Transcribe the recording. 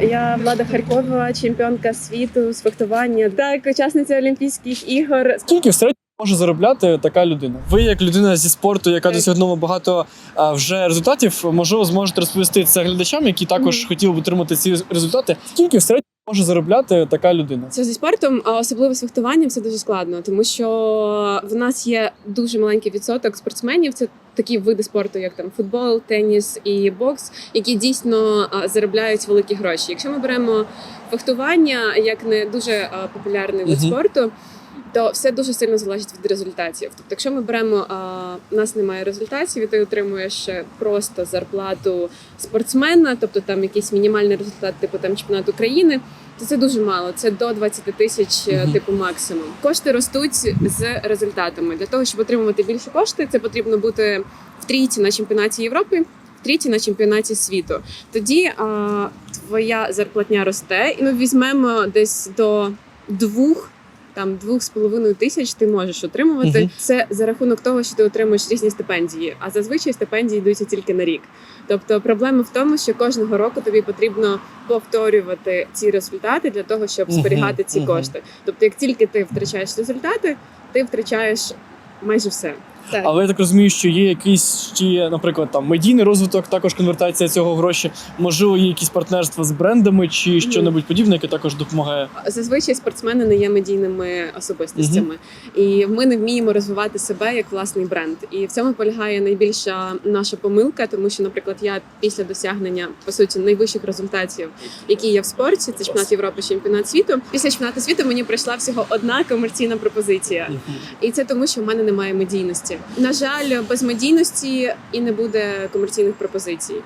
Я Влада Харкова, чемпіонка світу з фехтування, так учасниця Олімпійських ігор. Скільки в середньому може заробляти така людина? Ви, як людина зі спорту, яка Так. досягнула багато а, вже результатів, можливо, зможете розповісти це глядачам, які також Мгм. хотіли б отримати ці результати. Скільки в середньому може заробляти така людина? Це зі спортом, а особливо з фехтуванням, це дуже складно, тому що в нас є дуже маленький відсоток спортсменів. Це такі види спорту, як там футбол, теніс і бокс, які дійсно заробляють великі гроші. Якщо ми беремо фехтування як не дуже популярний вид спорту. То все дуже сильно залежить від результатів. Тобто, якщо ми беремо, а, у нас немає результатів, і ти отримуєш е, просто зарплату спортсмена, тобто там якийсь мінімальний результат, типу там чемпіонат України, то це дуже мало. Це до 20 тисяч, е, типу, максимум. Кошти ростуть з результатами. Для того, щоб отримувати більше кошти, це потрібно бути в трійці на чемпіонаті Європи. в Трійці на чемпіонаті світу. Тоді а, твоя зарплатня росте, і ми візьмемо десь до двох. Там двох з половиною тисяч ти можеш отримувати Мгм. це за рахунок того, що ти отримуєш різні стипендії. А зазвичай стипендії йдуться тільки на рік. Тобто проблема в тому, що кожного року тобі потрібно повторювати ці результати для того, щоб зберігати ці кошти. Тобто, як тільки ти втрачаєш результати, ти втрачаєш майже все. Так. Але я так розумію, що є якийсь ще, наприклад, там медійний розвиток, також конвертація цього гроші. Можливо, є якісь партнерства з брендами чи що-небудь подібне, яке також допомагає. Зазвичай спортсмени не є медійними особистостями, і ми не вміємо розвивати себе як власний бренд. І в цьому полягає найбільша наша помилка, тому що, наприклад, я після досягнення по суті найвищих результатів, які є в спорті, це чемпіонат Європи, чемпіонат світу. Після чемпіонату світу мені прийшла всього одна комерційна пропозиція. І це тому, що в мене немає медійності. На жаль, без медійності і не буде комерційних пропозицій.